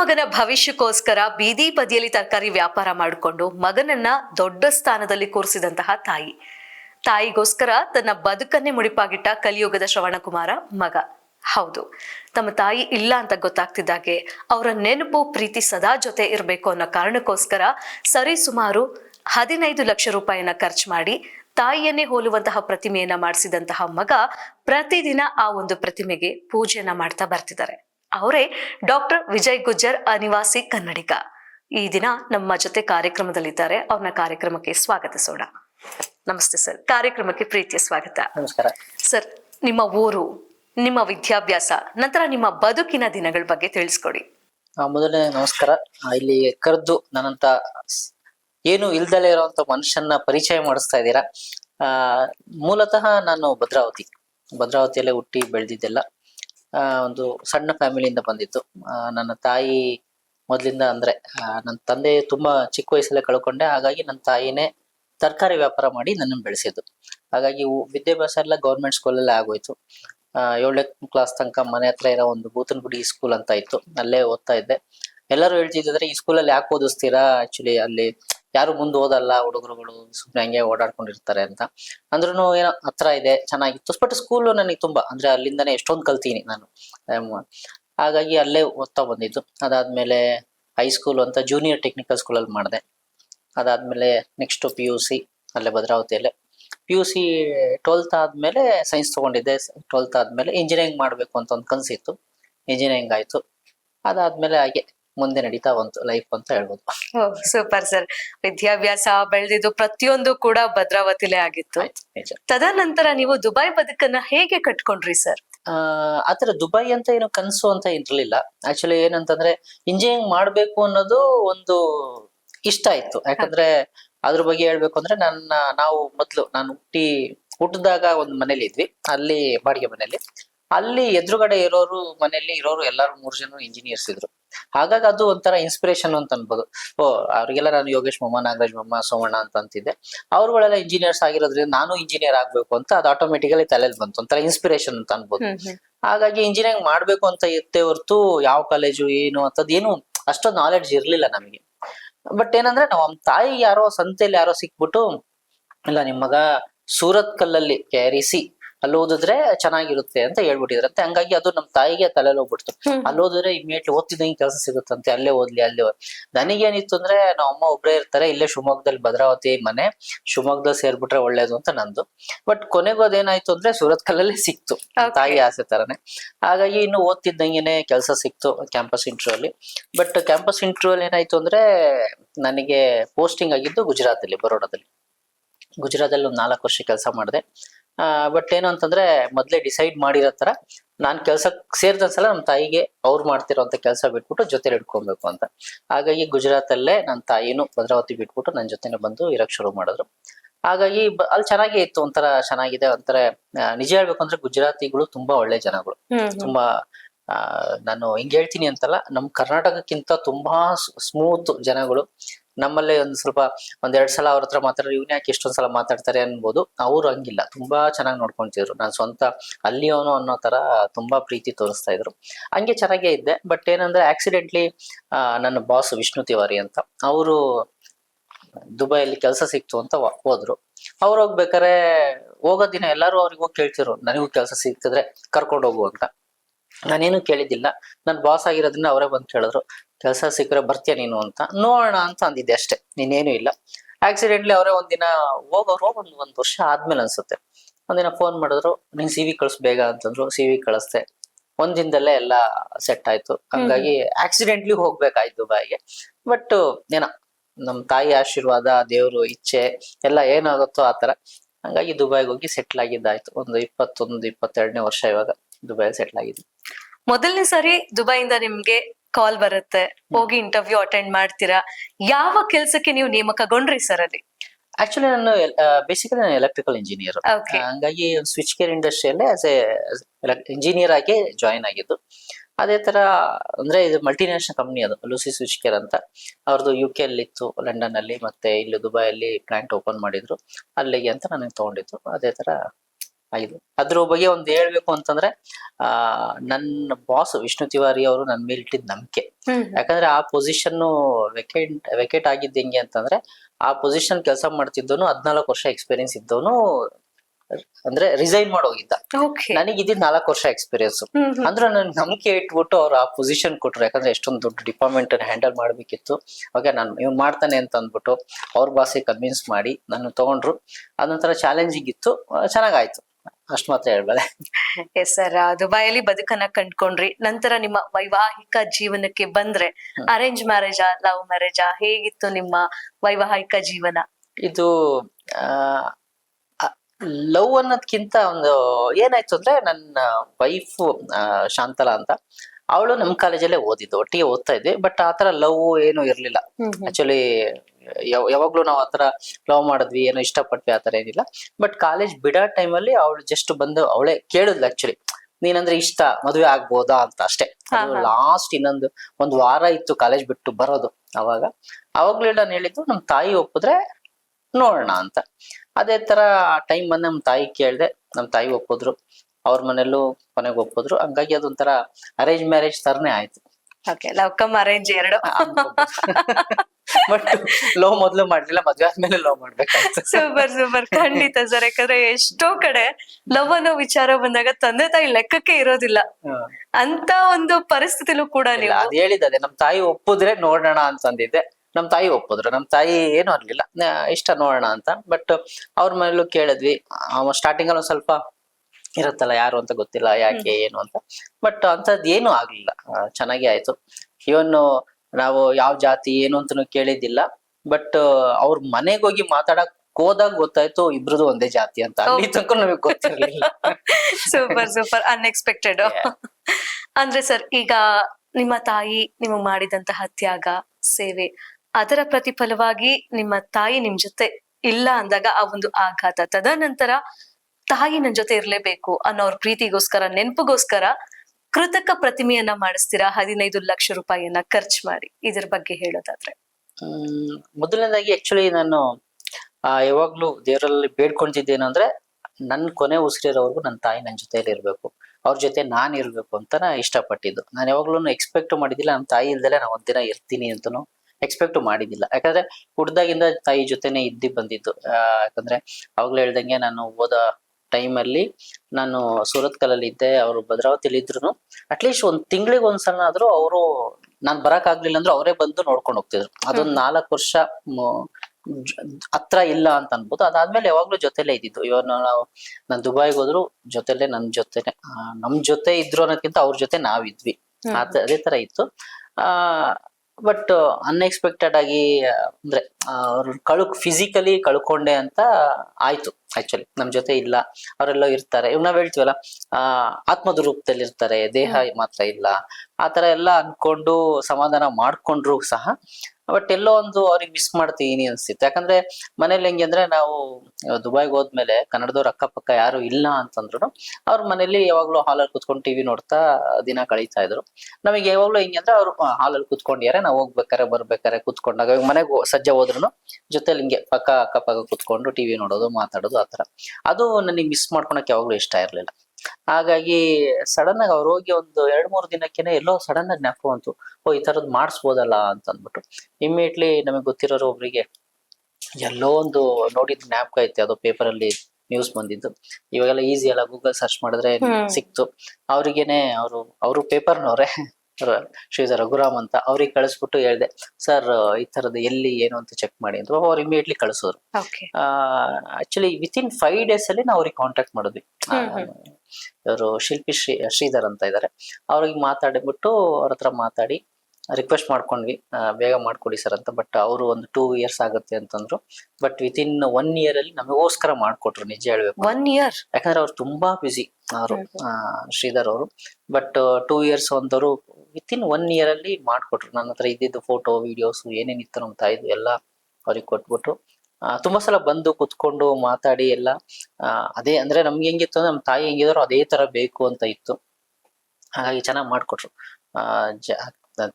ಮಗನ ಭವಿಷ್ಯಕ್ಕೋಸ್ಕರ ಬೀದಿ ಬದಿಯಲ್ಲಿ ತರಕಾರಿ ವ್ಯಾಪಾರ ಮಾಡಿಕೊಂಡು ಮಗನನ್ನ ದೊಡ್ಡ ಸ್ಥಾನದಲ್ಲಿ ಕೂರಿಸಿದಂತಹ ತಾಯಿ. ತಾಯಿಗೋಸ್ಕರ ತನ್ನ ಬದುಕನ್ನೇ ಮುಡಿಪಾಗಿಟ್ಟ ಕಲಿಯುಗದ ಶ್ರವಣಕುಮಾರ ಮಗ. ಹೌದು, ತಮ್ಮ ತಾಯಿ ಇಲ್ಲ ಅಂತ ಗೊತ್ತಾಗ್ತಿದ್ದಾಗೆ ಅವರ ನೆನಪು ಪ್ರೀತಿ ಸದಾ ಜೊತೆ ಇರಬೇಕು ಅನ್ನೋ ಕಾರಣಕ್ಕೋಸ್ಕರ ಸರಿ ಸುಮಾರು ಹದಿನೈದು ಲಕ್ಷ ರೂಪಾಯಿಯನ್ನ ಖರ್ಚು ಮಾಡಿ ತಾಯಿಯನ್ನೇ ಹೋಲುವಂತಹ ಪ್ರತಿಮೆಯನ್ನ ಮಾಡಿಸಿದಂತಹ ಮಗ ಪ್ರತಿದಿನ ಆ ಒಂದು ಪ್ರತಿಮೆಗೆ ಪೂಜೆಯನ್ನ ಮಾಡ್ತಾ ಬರ್ತಿದ್ದಾರೆ. ಅವರೇ ಡಾಕ್ಟರ್ ವಿಜಯ್ ಗುಜ್ಜರ್ ಅನಿವಾಸಿ ಕನ್ನಡಿಗ. ಈ ದಿನ ನಮ್ಮ ಜೊತೆ ಕಾರ್ಯಕ್ರಮದಲ್ಲಿದ್ದಾರೆ. ಅವ್ರನ್ನ ಕಾರ್ಯಕ್ರಮಕ್ಕೆ ಸ್ವಾಗತಿಸೋಣ. ನಮಸ್ತೆ ಸರ್. ಕಾರ್ಯಕ್ರಮಕ್ಕೆ ಪ್ರೀತಿಯ ಸ್ವಾಗತ. ನಮಸ್ಕಾರ. ಸರ್ ನಿಮ್ಮ ಊರು ನಿಮ್ಮ ವಿದ್ಯಾಭ್ಯಾಸ ನಂತರ ನಿಮ್ಮ ಬದುಕಿನ ದಿನಗಳ ಬಗ್ಗೆ ತಿಳಿಸ್ಕೊಡಿ. ಮೊದಲನೇ ನಮಸ್ಕಾರ. ಇಲ್ಲಿ ಕರೆದು ನನ್ನಂತ ಏನು ಇಲ್ದಲೇ ಇರುವಂತ ಮನುಷ್ಯನ ಪರಿಚಯ ಮಾಡಿಸ್ತಾ ಇದ್ದೀರಾ. ಆ ಮೂಲತಃ ನಾನು ಭದ್ರಾವತಿ. ಭದ್ರಾವತಿಯಲ್ಲೇ ಹುಟ್ಟಿ ಬೆಳೆದಿದ್ದೆಲ್ಲ. ಒಂದು ಸಣ್ಣ ಫ್ಯಾಮಿಲಿಯಿಂದ ಬಂದಿತ್ತು. ನನ್ನ ತಾಯಿ ಮೊದಲಿಂದ ಅಂದ್ರೆ ನನ್ನ ತಂದೆ ತುಂಬಾ ಚಿಕ್ಕ ವಯಸ್ಸಲ್ಲೇ ಕಳ್ಕೊಂಡೆ. ಹಾಗಾಗಿ ನನ್ನ ತಾಯಿನೇ ತರಕಾರಿ ವ್ಯಾಪಾರ ಮಾಡಿ ನನ್ನನ್ನು ಬೆಳೆಸಿದ್ದು. ಹಾಗಾಗಿ ವಿದ್ಯಾಭ್ಯಾಸ ಎಲ್ಲ ಗೌರ್ಮೆಂಟ್ ಸ್ಕೂಲಲ್ಲೇ ಆಗೋಯ್ತು. ಏಳನೇ ಕ್ಲಾಸ್ ತನಕ ಮನೆ ಹತ್ರ ಇರೋ ಒಂದು ಬೂತನಗುಡಿ ಸ್ಕೂಲ್ ಅಂತ ಇತ್ತು. ಅಲ್ಲೇ ಓದ್ತಾ ಇದ್ದೆ. ಎಲ್ಲರೂ ಹೇಳ್ತಿದ್ರೆ, ಈ ಸ್ಕೂಲಲ್ಲಿ ಯಾಕೆ ಓದಿಸ್ತೀರಾ? ಆಕ್ಚುಲಿ ಅಲ್ಲಿ ಯಾರು ಮುಂದೆ ಓದಲ್ಲ ಹುಡುಗರುಗಳು ಸುಮ್ಮನೆ ಹಂಗೆ ಓಡಾಡ್ಕೊಂಡಿರ್ತಾರೆ ಅಂತ. ಅಂದ್ರೂ ಏನೋ ಹತ್ರ ಇದೆ, ಚೆನ್ನಾಗಿತ್ತು. ಬಟ್ ಸ್ಕೂಲ್ ನನಗೆ ತುಂಬಾ, ಅಂದ್ರೆ ಅಲ್ಲಿಂದಾನೇ ಎಷ್ಟೊಂದು ಕಲ್ತೀನಿ ನಾನು. ಹಾಗಾಗಿ ಅಲ್ಲೇ ಓದ್ತಾ ಬಂದಿದ್ದು. ಅದಾದ್ಮೇಲೆ ಹೈಸ್ಕೂಲ್ ಅಂತ ಜೂನಿಯರ್ ಟೆಕ್ನಿಕಲ್ ಸ್ಕೂಲಲ್ಲಿ ಮಾಡಿದೆ. ಅದಾದ್ಮೇಲೆ ನೆಕ್ಸ್ಟ್ ಪಿ ಯು ಸಿ ಅಲ್ಲೇ ಭದ್ರಾವತಿಯಲ್ಲೇ. ಪಿ ಯು ಸಿ ಟ್ವೆಲ್ತ್ ಆದ್ಮೇಲೆ ಸೈನ್ಸ್ ತಗೊಂಡಿದ್ದೆ. ಟ್ವೆಲ್ತ್ ಆದ್ಮೇಲೆ ಇಂಜಿನಿಯರಿಂಗ್ ಮಾಡ್ಬೇಕು ಅಂತ ಒಂದು ಕನಸಿತ್ತು. ಇಂಜಿನಿಯರಿಂಗ್ ಆಯ್ತು. ಅದಾದ್ಮೇಲೆ ಹಾಗೆ. ಮುಂದೆ ನಡೀತಾ ಬಂತು ಲೈಫ್ ಅಂತ ಹೇಳ್ಬೋದು. ಸೂಪರ್ ಸರ್ ವಿದ್ಯಾಭ್ಯಾಸ ಬೆಳೆದಿದ್ದು ಪ್ರತಿಯೊಂದು ಕೂಡ ಭದ್ರಾವತಿಲೇ ಆಗಿತ್ತು. ತದನಂತರ ನೀವು ದುಬೈ ಬದುಕನ್ನ ಹೇಗೆ ಕಟ್ಕೊಂಡ್ರಿ ಸರ್ ಆತರ ದುಬೈ ಅಂತ ಏನು ಕನಸು ಅಂತ ಇರ್ಲಿಲ್ಲ. ಆಕ್ಚುಲಿ ಏನಂತಂದ್ರೆ ಇಂಜಿನಿಯರಿಂಗ್ ಮಾಡ್ಬೇಕು ಅನ್ನೋದು ಒಂದು ಇಷ್ಟ ಇತ್ತು. ಯಾಕಂದ್ರೆ ಅದ್ರ ಬಗ್ಗೆ ಹೇಳ್ಬೇಕು ಅಂದ್ರೆ ನನ್ನ ನಾವು ಮೊದ್ಲು ನಾನು ಹುಟ್ಟಿ ಹುಟ್ಟಿದಾಗ ಒಂದು ಮನೇಲಿ ಇದ್ವಿ. ಅಲ್ಲಿ ಬಾಡಿಗೆ ಮನೇಲಿ. ಅಲ್ಲಿ ಎದುರುಗಡೆ ಇರೋರು ಮನೆಯಲ್ಲಿ ಇರೋರು ಎಲ್ಲಾರು ಮೂರ್ ಜನ ಇಂಜಿನಿಯರ್ಸ್ ಇದ್ರು. ಹಾಗಾಗಿ ಅದು ಒಂಥರ ಇನ್ಸ್ಪಿರೇಷನ್ ಅಂತ ಅನ್ಬೋದು. ಓ ಅವ್ರಿಗೆಲ್ಲ ನಾನು ಯೋಗೇಶ್ ಮೊಮ್ಮ ನಾಗರಾಜ್ ಮೊಮ್ಮ ಸೋಮಣ್ಣ ಅಂತ ಅಂತಿದ್ದೆ. ಅವ್ರುಗಳೆಲ್ಲ ಇಂಜಿನಿಯರ್ಸ್ ಆಗಿರೋದ್ರಿಂದ ನಾನು ಇಂಜಿನಿಯರ್ ಆಗ್ಬೇಕು ಅಂತ ಅದು ಆಟೋಮೆಟಿಕಲಿ ತಲೆಯಲ್ಲಿ ಬಂತು. ಒಂಥರ ಇನ್ಸ್ಪಿರೇಷನ್ ಅಂತ ಅನ್ಬೋದು. ಹಾಗಾಗಿ ಇಂಜಿನಿಯರಿಂಗ್ ಮಾಡ್ಬೇಕು ಅಂತ ಇತ್ತೆ ಹೊರತು ಯಾವ ಕಾಲೇಜು ಏನು ಅಂತದ್ ಏನು ಅಷ್ಟೊಂದು ನಾಲೆಡ್ಜ್ ಇರ್ಲಿಲ್ಲ ನಮಗೆ. ಬಟ್ ಏನಂದ್ರೆ ನಾವು ನಮ್ಮ ತಾಯಿ ಯಾರೋ ಸಂತೆಯಲ್ಲಿ ಯಾರೋ ಸಿಕ್ಬಿಟ್ಟು ಇಲ್ಲ ನಿಮ್ ಮಗ ಸೂರತ್ ಕಲ್ಲಲ್ಲಿ ಕ್ಯಾರಿಸಿ ಅಲ್ಲಿ ಓದಿದ್ರೆ ಚೆನ್ನಾಗಿರುತ್ತೆ ಅಂತ ಹೇಳ್ಬಿಟ್ಟಿದ್ರಂತೆ ಹಂಗಾಗಿ ಅದು ನಮ್ಮ ತಾಯಿಗೆ ತಲೆಯಲ್ಲಿ ಹೋಗ್ಬಿಡ್ತು. ಅಲ್ಲಿ ಓದಿದ್ರೆ ಇಮಿಡಿಯೇಟ್ಲಿ ಓದ್ತಿದ್ದಂಗೆ ಕೆಲಸ ಸಿಗುತ್ತಂತೆ. ಅಲ್ಲೇ ಓದ್ಲಿ ಅಲ್ಲೇ ನನಗೇನಿತ್ತು ಅಂದ್ರೆ ನಮ್ಮ ಅಮ್ಮ ಒಬ್ಬರೇ ಇರ್ತಾರೆ. ಇಲ್ಲೇ ಶಿವಮೊಗ್ಗದಲ್ಲಿ ಭದ್ರಾವತಿ ಮನೆ ಶಿವಮೊಗ್ಗದಲ್ಲಿ ಸೇರ್ಬಿಟ್ರೆ ಒಳ್ಳೇದು ಅಂತ ನಂದು. ಬಟ್ ಕೊನೆಗೂ ಅದೇನಾಯ್ತು ಅಂದ್ರೆ ಸೂರತ್ ಕಲ್ಲಲ್ಲಿ ಸಿಕ್ತು. ತಾಯಿ ಆಸೆ ತರನೇ. ಹಾಗಾಗಿ ಇನ್ನು ಓದ್ತಿದ್ದಂಗೆನೆ ಕೆಲಸ ಸಿಕ್ತು ಕ್ಯಾಂಪಸ್ ಇಂಟರ್ವ್ಯೂ ಅಲ್ಲಿ ಬಟ್ ಕ್ಯಾಂಪಸ್ ಇಂಟರ್ವ್ಯೂ ಅಲ್ಲಿ ಏನಾಯ್ತು ಅಂದ್ರೆ ನನಗೆ ಪೋಸ್ಟಿಂಗ್ ಆಗಿದ್ದು ಗುಜರಾತ್ ಅಲ್ಲಿ ಬರೋಡಾದಲ್ಲಿ. ಗುಜರಾತಲ್ಲಿ ಒಂದು ನಾಲ್ಕು ವರ್ಷ ಕೆಲಸ ಮಾಡಿದೆ. ಬಟ್ ಏನು ಅಂತಂದ್ರೆ ಮೊದ್ಲೇ ಡಿಸೈಡ್ ಮಾಡಿರೋ ತರ ನಾನ್ ಕೆಲ್ಸಕ್ಕೆ ಸೇರಿದ ಸಲ ನಮ್ಮ ತಾಯಿಗೆ ಅವ್ರು ಅಂತ ಕೆಲಸ ಬಿಟ್ಬಿಟ್ಟು ಜೊತೆ ಇಟ್ಕೊಬೇಕು ಅಂತ. ಹಾಗಾಗಿ ಗುಜರಾತ್ ಅಲ್ಲೇ ನನ್ನ ತಾಯಿನೂ ಭದ್ರಾವತಿ ಬಿಟ್ಬಿಟ್ಟು ನನ್ನ ಜೊತೆನೆ ಬಂದು ಇರಕ್ ಶುರು ಮಾಡಿದ್ರು. ಹಾಗಾಗಿ ಅಲ್ಲಿ ಚೆನ್ನಾಗೇ ಇತ್ತು ಒಂಥರ ಚೆನ್ನಾಗಿದೆ ಒಂಥರ ನಿಜ ಹೇಳ್ಬೇಕು ಅಂದ್ರೆ ಗುಜರಾತಿಗಳು ತುಂಬಾ ಒಳ್ಳೆ ಜನಗಳು. ತುಂಬಾ ಆ, ನಾನು ಹಿಂಗ್ ಹೇಳ್ತೀನಿ ಅಂತಲ್ಲ ನಮ್ ಕರ್ನಾಟಕಕ್ಕಿಂತ ತುಂಬಾ ಸ್ಮೂತ್ ಜನಗಳು. ನಮ್ಮಲ್ಲೇ ಒಂದು ಸ್ವಲ್ಪ ಒಂದ್ ಎರಡ್ ಸಲ ಅವ್ರ ಹತ್ರ ಮಾತಾಡಿದ್ರೆ ಇವ್ನ ಯಾಕೆ ಎಷ್ಟೊಂದ್ ಸಲ ಮಾತಾಡ್ತಾರೆ ಅನ್ಬೋದು. ಅವ್ರು ಹಂಗಿಲ್ಲ. ತುಂಬಾ ಚೆನ್ನಾಗಿ ನೋಡ್ಕೊಂತಿದ್ರು. ನಾನು ಸ್ವಂತ ಅಲ್ಲಿಯವನು ಅನ್ನೋ ತರ ತುಂಬಾ ಪ್ರೀತಿ ತೋರಿಸ್ತಾ ಇದ್ರು. ಹಂಗೆ ಚೆನ್ನಾಗೇ ಇದ್ದೆ. ಬಟ್ ಏನಂದ್ರೆ ಆಕ್ಸಿಡೆಂಟ್ಲಿ ನನ್ನ ಬಾಸ್ ವಿಷ್ಣು ತಿವಾರಿ ಅಂತ ಅವರು ದುಬೈಯಲ್ಲಿ ಕೆಲಸ ಸಿಕ್ತು ಅಂತ ಹೋದ್ರು. ಅವ್ರು ಹೋಗ್ಬೇಕಾರೆ ಹೋಗೋ ದಿನ ಎಲ್ಲಾರು ಅವ್ರಿಗೆ ಹೋಗಿ ಕೇಳ್ತಿರು ನನಗೂ ಕೆಲಸ ಸಿಕ್ತಿದ್ರೆ ಕರ್ಕೊಂಡು ಹೋಗು ಅಂತ. ನಾನೇನು ಕೇಳಿದ್ದಿಲ್ಲ. ನನ್ನ ಬಾಸ್ ಆಗಿರೋದ್ರಿಂದ ಅವರೇ ಬಂದು ಕೇಳಿದ್ರು ಕೆಲಸ ಸಿಕ್ಕರೆ ಬರ್ತೀಯ ನೀನು ಅಂತ. ನೋಡೋಣ ಅಂತ ಅಂದಿದ್ದೆ ಅಷ್ಟೇ ನೀನೇನು ಇಲ್ಲ. ಆಕ್ಸಿಡೆಂಟ್ಲಿ ಅವರೇ ಒಂದಿನ ಹೋಗೋರು ಒಂದು ಒಂದು ವರ್ಷ ಆದ್ಮೇಲೆ ಅನ್ಸುತ್ತೆ. ಒಂದಿನ ಫೋನ್ ಮಾಡಿದ್ರು ನೀನ್ ಸಿ ವಿ ಕಳ್ಸ್ ಬೇಗ ಅಂತಂದ್ರು ಸಿ ವಿ ಕಳಿಸ್ದೆ. ಒಂದ್ ದಿನದಲ್ಲೇ ಎಲ್ಲ ಸೆಟ್ ಆಯ್ತು. ಹಂಗಾಗಿ ಆಕ್ಸಿಡೆಂಟ್ಲಿ ಹೋಗ್ಬೇಕಾಯ್ತು ದುಬೈಗೆ ಬಟ್ ಏನ ನಮ್ ತಾಯಿ ಆಶೀರ್ವಾದ ದೇವ್ರು ಇಚ್ಛೆ ಎಲ್ಲ ಏನಾಗುತ್ತೋ ಆತರ ಹಂಗಾಗಿ ದುಬೈಗೆ ಹೋಗಿ ಸೆಟ್ಲ್ ಆಗಿದ್ದಾಯ್ತು. ಒಂದು ಇಪ್ಪತ್ತೊಂದು ಇಪ್ಪತ್ತೆರಡನೇ ವರ್ಷ ಇವಾಗ ದುಬೈ ಸೆಟ್ಲ್ ಆಗಿದ್ದು. ಮೊದಲನೇ ಸಾರಿ ದುಬೈಯಿಂದ ನಿಮ್ಗೆ ಕಾಲ್ ಬರುತ್ತೆ. ಹೋಗಿ ಇಂಟರ್ವ್ಯೂ ಅಟೆಂಡ್ ಮಾಡ್ತೀರಾ? ಯಾವ ಕೆಲಸಕ್ಕೆ ನೀವು ನೇಮಕಗೊಂಡ್ರಿ ಸರ್ ಅಲ್ಲಿ? ಆಕ್ಚುಲಿ ನಾನು ಬೇಸಿಕಲಿ ನಾನು ಎಲೆಕ್ಟ್ರಿಕಲ್ ಇಂಜಿನಿಯರ್ ಹಂಗಾಗಿ ಸ್ವಿಚ್ ಕೇರ್ ಇಂಡಸ್ಟ್ರಿಯಲ್ಲೇ ಆಸ್ ಎ ಇಂಜಿನಿಯರ್ ಆಗಿ ಜಾಯಿನ್ ಆಗಿದ್ದು. ಅದೇ ತರ ಅಂದ್ರೆ ಇದು ಮಲ್ಟಿನ್ಯಾಷನಲ್ ಕಂಪ್ನಿ ಅದು ಲೂಸಿ ಸ್ವಿಚ್ ಕೇರ್ ಅಂತ. ಅವ್ರದ್ದು ಯು ಕೆ ಅಲ್ಲಿ ಇತ್ತು ಲಂಡನ್ ಅಲ್ಲಿ ಮತ್ತೆ ಇಲ್ಲಿ ದುಬೈ ಅಲ್ಲಿ ಪ್ಲಾಂಟ್ ಓಪನ್ ಮಾಡಿದ್ರು. ಅಲ್ಲಿಗೆ ಅಂತ ನನಗೆ ತಗೊಂಡಿತ್ತು ಅದೇ ತರ ಆಗಿದೆ ಅದ್ರ ಬಗ್ಗೆ ಒಂದು ಹೇಳ್ಬೇಕು ಅಂತಂದ್ರೆ ಆ ನನ್ನ ಬಾಸ್ ವಿಷ್ಣು ತಿವಾರಿ ಅವರು ನನ್ನ ಮೇಲೆ ಇಟ್ಟಿದ್ ನಂಬಿಕೆ. ಯಾಕಂದ್ರೆ ಆ ಪೊಸಿಷನ್ ವೆಕೆಂಟ್ ವೆಕೆಟ್ ಆಗಿದ್ದ ಹೆಂಗೆ ಅಂತಂದ್ರೆ ಆ ಪೊಸಿಷನ್ ಕೆಲಸ ಮಾಡ್ತಿದ್ದವನು ಹದ್ನಾಲ್ಕು ವರ್ಷ ಎಕ್ಸ್ಪೀರಿಯನ್ಸ್ ಇದ್ದವನು ಅಂದ್ರೆ ರಿಸೈನ್ ಮಾಡೋಗಿದ್ದ ನನಗೆ ಇದ್ದ ನಾಲ್ಕು ವರ್ಷ ಎಕ್ಸ್ಪೀರಿಯನ್ಸ್. ಅಂದ್ರೆ ನನ್ ನಂಬಿಕೆ ಇಟ್ಬಿಟ್ಟು ಅವ್ರು ಆ ಪೊಸಿಷನ್ ಕೊಟ್ರು. ಯಾಕಂದ್ರೆ ಎಷ್ಟೊಂದು ದೊಡ್ಡ ಡಿಪಾರ್ಟ್ಮೆಂಟ್ ಹ್ಯಾಂಡಲ್ ಮಾಡ್ಬೇಕಿತ್ತು. ಓಕೆ ನಾನು ಇವ್ ಮಾಡ್ತಾನೆ ಅಂತ ಅಂದ್ಬಿಟ್ಟು ಅವ್ರ ಬಾಸಿಗೆ ಕನ್ವಿನ್ಸ್ ಮಾಡಿ ನಾನು ತಗೊಂಡ್ರು. ಅದೊಂಥರ ಚಾಲೆಂಜಿಂಗ್ ಇತ್ತು. ಚೆನ್ನಾಗಾಯ್ತು ಅಷ್ಟು ಮಾತ್ರ ಹೇಳ್ಬೇಡ. ಎಸ್ ಸರ್ ದುಬೈಯಲ್ಲಿ ಬದುಕನ್ನ ಕಂಡ್ಕೊಂಡ್ರಿ. ನಂತರ ನಿಮ್ಮ ವೈವಾಹಿಕ ಜೀವನಕ್ಕೆ ಬಂದ್ರೆ ಅರೇಂಜ್ ಮ್ಯಾರೇಜಾ ಲವ್ ಮ್ಯಾರೇಜಾ ಹೇಗಿತ್ತು ನಿಮ್ಮ ವೈವಾಹಿಕ ಜೀವನ? ಇದು ಲವ್ ಅನ್ನೋದ್ಕಿಂತ ಒಂದು ಏನಾಯ್ತು ಅಂದ್ರೆ ನನ್ನ ವೈಫ್ ಶಾಂತಲಾ ಅಂತ. ಅವಳು ನಮ್ಮ ಕಾಲೇಜಲ್ಲೇ ಓದಿದ್ದು ಒಟ್ಟಿಗೆ ಓದ್ತಾ ಇದ್ವಿ. ಬಟ್ ಆತರ ಲವ್ ಏನು ಇರ್ಲಿಲ್ಲ. ಆಕ್ಚುಲಿ ಯಾವಾಗ್ಲೂ ನಾವು ಆತರ ಲವ್ ಮಾಡಿದ್ವಿ ಏನೋ ಇಷ್ಟಪಟ್ವಿ ಆತರ ಏನಿಲ್ಲ. ಬಟ್ ಕಾಲೇಜ್ ಬಿಡೋ ಟೈಮಲ್ಲಿ ಅವಳು ಜಸ್ಟ್ ಬಂದು ಅವಳೇ ಕೇಳಿದ್ಲು ಆಕ್ಚುಲಿ ನೀನಂದ್ರೆ ಇಷ್ಟ ಮದುವೆ ಆಗ್ಬೋದಾ ಅಂತ ಅಷ್ಟೇ. ಲಾಸ್ಟ್ ಇನ್ನೊಂದು ಒಂದ್ ವಾರ ಇತ್ತು ಕಾಲೇಜ್ ಬಿಟ್ಟು ಬರೋದು ಅವಾಗ. ಅವಾಗ್ಲೇ ನಾನು ಹೇಳಿದ್ದು ನಮ್ ತಾಯಿ ಒಪ್ಪಿದ್ರೆ ನೋಡೋಣ ಅಂತ. ಅದೇ ತರ ಟೈಮ್ ಬಂದ್ ನಮ್ ತಾಯಿ ಕೇಳ್ದೆ ನಮ್ ತಾಯಿ ಒಪ್ಪಿದ್ರು ಅವ್ರ ಮನೆಯಲ್ಲೂ ಕೊನೆಗೆ ಒಪ್ಪಿದ್ರು. ಹಂಗಾಗಿ ಅದೊಂಥರ ಅರೇಂಜ್ ಮ್ಯಾರೇಜ್ ತರನೇ ಆಯ್ತು. ಲವ್ ಕಮ್ ಅರೇಂಜ್ ಎರಡು. ಬಟ್ ಲವ್ ಮೊದ್ಲು ಮಾಡ್ಲಿಲ್ಲ ಮದ್ವೆ ಆದ್ಮೇಲೆ ಲವ್ ಮಾಡ್ಬೇಕು ಸೂಪರ್ ಸೂಪರ್ ಖಂಡಿತ ಸರ್. ಯಾಕಂದ್ರೆ ಎಷ್ಟೋ ಕಡೆ ಲವ್ ಅನ್ನೋ ವಿಚಾರ ಬಂದಾಗ ತಂದೆ ತಾಯಿ ಲೆಕ್ಕಕ್ಕೆ ಇರೋದಿಲ್ಲ. ಅಂತ ಒಂದು ಪರಿಸ್ಥಿತಿಲೂ ಕೂಡ ನೀವು ಅದ್ ಹೇಳಿದ್ದೆ ನಮ್ ತಾಯಿ ಒಪ್ಪಿದ್ರೆ ನೋಡೋಣ ಅಂತಂದಿದ್ದೆ. ನಮ್ ತಾಯಿ ಒಪ್ಪಿದ್ರು. ನಮ್ ತಾಯಿ ಏನು ಅನ್ಲಿಲ್ಲ ಇಷ್ಟ ನೋಡೋಣ ಅಂತ. ಬಟ್ ಅವ್ರ ಮನೇಲೂ ಕೇಳಿದ್ವಿ. ಸ್ಟಾರ್ಟಿಂಗ್ ಅಲ್ಲಿ ಒಂದ್ ಸ್ವಲ್ಪ ಇರುತ್ತಲ್ಲ ಯಾರು ಅಂತ ಗೊತ್ತಿಲ್ಲ ಯಾಕೆ ಏನು ಅಂತ. ಬಟ್ ಅಂತದ್ ಏನು ಆಗ್ಲಿಲ್ಲ. ಚೆನ್ನಾಗಿ ಆಯ್ತು. ಇವನ್ ನಾವು ಯಾವ ಜಾತಿ ಏನು ಅಂತನೂ ಕೇಳಿದ್ದಿಲ್ಲ. ಬಟ್ ಅವ್ರ ಮನೆಗೆ ಹೋಗಿ ಮಾತಾಡಕ್ ಹೋದಾಗ ಗೊತ್ತಾಯ್ತು ಇಬ್ರದ್ದು ಒಂದೇ ಜಾತಿ ಅಂತ. ಅಲ್ಲಿ ತನಕ ನಮಗೆ ಗೊತ್ತಿರಲಿಲ್ಲ. Super super unexpected. ಅಂದ್ರೆ ಸರ್ ಈಗ ನಿಮ್ಮ ತಾಯಿ ನಿಮಗೆ ಮಾಡಿದಂತಹ ತ್ಯಾಗ ಸೇವೆ ಅದರ ಪ್ರತಿಫಲವಾಗಿ ನಿಮ್ಮ ತಾಯಿ ನಿಮ್ ಜೊತೆ ಇಲ್ಲ ಅಂದಾಗ ಆ ಒಂದು ಆಘಾತ. ತದನಂತರ ತಾಯಿ ನನ್ ಜೊತೆ ಇರ್ಲೇಬೇಕು ಅನ್ನೋ ಅವ್ರ ಪ್ರೀತಿಗೋಸ್ಕರ ನೆನಪಿಗೋಸ್ಕರ ಕೃತಕ ಪ್ರತಿಮೆಯನ್ನ ಮಾಡಿಸ್ತೀರಾ? ಹದಿನೈದು ಲಕ್ಷ ರೂಪಾಯಿಯನ್ನ ಖರ್ಚು ಮಾಡಿ. ಇದ್ರ ಬಗ್ಗೆ ಹೇಳೋದಾದ್ರೆ. ಮೊದಲನೇದಾಗಿ ಆಕ್ಚುಲಿ ನಾನು ಯಾವಾಗ್ಲೂ ದೇವರಲ್ಲಿ ಬೇಡ್ಕೊಂತಿದ್ದೇನು ಅಂದ್ರೆ, ನನ್ ಕೊನೆ ಉಸಿರಿರೋವರೆಗೂ ನನ್ನ ತಾಯಿ ನನ್ನ ಜೊತೆಯಲ್ಲಿ ಇರಬೇಕು. ಅವ್ರ ಜೊತೆ ನಾನ್ ಇರಬೇಕು ಅಂತ ಇಷ್ಟಪಟ್ಟಿದ್ದು. ನಾನು ಯಾವಾಗ್ಲೂ ಎಕ್ಸ್ಪೆಕ್ಟ್ ಮಾಡಿದ್ದಿಲ್ಲ ನಮ್ಮ ತಾಯಿ ಇಲ್ದಲೆ ನಾನು ಒಂದಿನ ಇರ್ತೀನಿ ಅಂತನೂ ಎಕ್ಸ್ಪೆಕ್ಟ್ ಮಾಡಿದ್ದಿಲ್ಲ. ಯಾಕಂದ್ರೆ ಹುಡ್ದಾಗಿಂದ ತಾಯಿ ಜೊತೆನೆ ಇದ್ದಿ ಬಂದಿದ್ದು. ಯಾಕಂದ್ರೆ ಅವಾಗ್ಲೂ ಹೇಳ್ದಂಗೆ ನಾನು ಓದ ಟೈಮಲ್ಲಿ ನಾನು ಸೂರತ್ ಕಲಲ್ಲಿ ಇದ್ದೆ ಅವರು ಭದ್ರಾವತಿಲಿ ಇದ್ರು ಅಟ್ಲೀಸ್ಟ್ ಒಂದ್ ತಿಂಗಳಿಗೆ ಒಂದ್ಸಲ ಆದ್ರೂ ಅವರು ನಾನ್ ಬರಕ್ ಆಗ್ಲಿಲ್ಲ ಅಂದ್ರೆ ಅವರೇ ಬಂದು ನೋಡ್ಕೊಂಡು ಹೋಗ್ತಿದ್ರು. ಅದೊಂದು ನಾಲ್ಕು ವರ್ಷ ಹತ್ರ ಇಲ್ಲ ಅಂತ ಅನ್ಬೋದು. ಅದಾದ್ಮೇಲೆ ಯಾವಾಗ್ಲೂ ಜೊತೆಲೇ ಇದ್ದಿದ್ದು. ಇವಾಗ ನಾವು ನಾನ್ ದುಬೈಗೆ ಹೋದ್ರು ಜೊತೆಲೆ ನನ್ ಜೊತೆನೆ. ನಮ್ ಜೊತೆ ಇದ್ರು ಅನ್ನೋದಕ್ಕಿಂತ ಅವ್ರ ಜೊತೆ ನಾವಿದ್ವಿ. ಅದೇ ತರ ಇತ್ತು. ಆ ಬಟ್ ಅನ್ಎಕ್ಸ್ಪೆಕ್ಟೆಡ್ ಆಗಿ ಅಂದ್ರೆ ಅವ್ರ ಕಳು ಫಿಸಿಕಲಿ ಕಳ್ಕೊಂಡೆ ಅಂತ ಆಯ್ತು ಆಕ್ಚುಲಿ ನಮ್ ಜೊತೆ ಇಲ್ಲ. ಅವರೆಲ್ಲ ಇರ್ತಾರೆ. ಇವ್ ನಾವ್ ಹೇಳ್ತೀವಲ್ಲ ಆ ಆತ್ಮದ ರೂಪದಲ್ಲಿ ಇರ್ತಾರೆ ದೇಹ ಮಾತ್ರ ಇಲ್ಲ. ಆತರ ಎಲ್ಲ ಅನ್ಕೊಂಡು ಸಮಾಧಾನ ಮಾಡ್ಕೊಂಡ್ರು ಸಹ ಬಟ್ ಎಲ್ಲೋ ಒಂದು ಅವ್ರಿಗೆ ಮಿಸ್ ಮಾಡ್ತೀನಿ ಅನ್ಸುತ್ತೆ. ಯಾಕಂದ್ರೆ ಮನೇಲಿ ಹೆಂಗೆ ಅಂದ್ರೆ ನಾವು ದುಬೈಗೆ ಹೋದ್ಮೇಲೆ ಕನ್ನಡದವ್ರ ಅಕ್ಕಪಕ್ಕ ಯಾರು ಇಲ್ಲ ಅಂತಂದ್ರು ಅವ್ರ ಮನೇಲಿ ಯಾವಾಗ್ಲೂ ಹಾಲಲ್ಲಿ ಕುತ್ಕೊಂಡು ಟಿವಿ ನೋಡ್ತಾ ದಿನ ಕಳೀತಾ ಇದ್ರು. ನಮಗೆ ಯಾವಾಗ್ಲೂ ಹೆಂಗೆ ಅಂದ್ರೆ ಅವ್ರು ಹಾಲಲ್ಲಿ ಕುತ್ಕೊಂಡಿಯಾರೆ ನಾವು ಹೋಗ್ಬೇಕಾರೆ, ಬರ್ಬೇಕಾರೆ ಕುತ್ಕೊಂಡಾಗ ಮನೆಗೆ ಸಜ್ಜೆ ಹೋದ್ರು ಜೊತೆಲಿ ಹಿಂಗೆ ಪಕ್ಕ ಅಕ್ಕಪಕ್ಕ ಕುತ್ಕೊಂಡು ಟಿವಿ ನೋಡೋದು, ಮಾತಾಡೋದು ಆತರ ಅದು ನನಗೆ ಮಿಸ್ ಮಾಡ್ಕೊಳಕ್ ಯಾವಾಗ್ಲೂ ಇಷ್ಟ ಇರ್ಲಿಲ್ಲ. ಹಾಗಾಗಿ ಸಡನ್ ಆಗಿ ಅವ್ರು ಹೋಗಿ ಒಂದು ಎರಡ್ ಮೂರು ದಿನಕ್ಕೆನೆ ಎಲ್ಲೋ ಸಡನ್ ಆಗಿ ಜ್ಞಾಪಕ ಬಂತು. ಓ ಈ ತರದ್ ಮಾಡಿಸ್ಬೋದಲ್ಲ ಅಂತ ಅಂದ್ಬಿಟ್ಟು ಇಮಿಡಿಯೇಟ್ಲಿ ನಮಗೆ ಗೊತ್ತಿರೋರು ಒಬ್ರಿಗೆ ಎಲ್ಲೋ ಒಂದು ನೋಡಿದ್ ಜ್ಞಾಪಕ ಐತೆ ಅದು ಪೇಪರ್ ಅಲ್ಲಿ ನ್ಯೂಸ್ ಬಂದಿದ್ದು. ಇವಾಗೆಲ್ಲ ಈಸಿ ಅಲ್ಲ ಗೂಗಲ್ ಸರ್ಚ್ ಮಾಡಿದ್ರೆ ಸಿಕ್ತು. ಅವ್ರಿಗೇನೆ ಅವರು ಅವರು ಪೇಪರ್ನವ್ರೆ ಶ್ರೀಧರ್ ರಘುರಾಮ್ ಅಂತ ಅವ್ರಿಗೆ ಕಳಿಸ್ಬಿಟ್ಟು ಹೇಳ್ದೆ ಸರ್ ಈ ತರದ ಎಲ್ಲಿ ಏನು ಅಂತ ಚೆಕ್ ಮಾಡಿ. ಅಂತ ಅವ್ರು ಇಮಿಡಿಯೇಟ್ಲಿ ಕಳಿಸೋರು. Actually within five days ಅಲ್ಲಿ ನಾವು ಅವ್ರಿಗೆ ಕಾಂಟ್ಯಾಕ್ಟ್ ಮಾಡಿದ್ವಿ. ಇವರು ಶಿಲ್ಪಿ ಶ್ರೀ ಶ್ರೀಧರ್ ಅಂತ ಇದ್ದಾರೆ ಅವ್ರಿಗೆ ಮಾತಾಡಿಬಿಟ್ಟು ಅವ್ರ ಹತ್ರ ಮಾತಾಡಿ ರಿಕ್ವೆಸ್ಟ್ ಮಾಡ್ಕೊಂಡ್ವಿ. ಬೇಗ ಮಾಡ್ಕೊಡಿ ಸರ್ ಅಂತ. ಬಟ್ ಅವರು ಒಂದು ಟೂ ಇಯರ್ಸ್ ಆಗುತ್ತೆ ಅಂತಂದ್ರು. But within one year ಅಲ್ಲಿ ನಮಗೋಸ್ಕರ ಮಾಡ್ಕೊಟ್ರು ನಿಜ ಹೇಳ್ಬೇಕು. ಒನ್ ಇಯರ್ ಯಾಕಂದ್ರೆ ಅವ್ರು ತುಂಬಾ ಬ್ಯುಸಿ ಅವರು ಶ್ರೀಧರ್ ಅವರು. ಬಟ್ ಟೂ ಇಯರ್ಸ್ ಒಂದವರು ವಿತ್ ಇನ್ ಒನ್ ಇಯರ್ ಅಲ್ಲಿ ಮಾಡ್ಕೊಟ್ರು. ನನ್ನ ಹತ್ರ ಇದ್ದಿದ್ದು ಫೋಟೋ ವಿಡಿಯೋಸ್ ಏನೇನಿತ್ತು ನಮ್ಮ ತಾಯಿದು ಎಲ್ಲ ಅವ್ರಿಗೆ ಕೊಟ್ಬಿಟ್ಟು ತುಂಬಾ ಸಲ ಬಂದು ಕುತ್ಕೊಂಡು ಮಾತಾಡಿ ಎಲ್ಲ ಅದೇ ಅಂದ್ರೆ ನಮ್ಗೆ ಹೆಂಗಿತ್ತು ಅಂದ್ರೆ ನಮ್ಮ ತಾಯಿ ಹೆಂಗಿದ್ರು ಅದೇ ತರ ಬೇಕು ಅಂತ ಇತ್ತು. ಹಾಗಾಗಿ ಚೆನ್ನಾಗಿ ಮಾಡ್ಕೊಟ್ರು.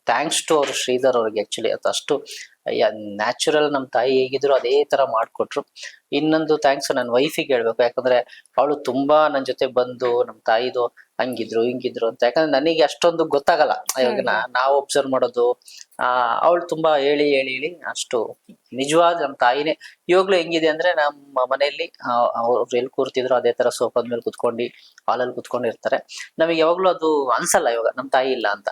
ಥ್ಯಾಂಕ್ಸ್ ಟು ಅವ್ರು ಶ್ರೀಧರ್ ಅವ್ರಿಗೆ ಆಕ್ಚುಲಿ ಅದು ಅಷ್ಟು ನ್ಯಾಚುರಲ್ ನಮ್ಮ ತಾಯಿ ಹೇಗಿದ್ರು ಅದೇ ತರ ಮಾಡ್ಕೊಟ್ರು. ಇನ್ನೊಂದು ಥ್ಯಾಂಕ್ಸ್ ನನ್ನ ವೈಫಿಗೆ ಹೇಳ್ಬೇಕು. ಯಾಕಂದ್ರೆ ಅವಳು ತುಂಬಾ ನನ್ನ ಜೊತೆ ಬಂದು ನಮ್ಮ ತಾಯಿದು ಹಂಗಿದ್ರು ಹಿಂಗಿದ್ರು ಅಂತ. ಯಾಕಂದ್ರೆ ನನಗೆ ಅಷ್ಟೊಂದು ಗೊತ್ತಾಗಲ್ಲ. ಇವಾಗ ನಾವು ಒಬ್ಸರ್ವ್ ಮಾಡೋದು ಆ ಅವಳು ತುಂಬಾ ಹೇಳಿ ಹೇಳಿ ಹೇಳಿ ಅಷ್ಟು ನಿಜವಾದ ನಮ್ಮ ತಾಯಿನೇ. ಇವಾಗ್ಲೂ ಹೆಂಗಿದೆ ಅಂದ್ರೆ ನಮ್ಮ ಮನೆಯಲ್ಲಿ ಅವ್ರು ಎಲ್ಲಿ ಕೂರ್ತಿದ್ರು ಅದೇ ತರ ಸೋಫಾದ ಮೇಲೆ ಕುತ್ಕೊಂಡು ಹಾಲಲ್ಲಿ ಕುತ್ಕೊಂಡಿರ್ತಾರೆ. ನಮಗೆ ಯಾವಾಗ್ಲೂ ಅದು ಅನ್ಸಲ್ಲ ಇವಾಗ ನಮ್ಮ ತಾಯಿ ಇಲ್ಲ ಅಂತ.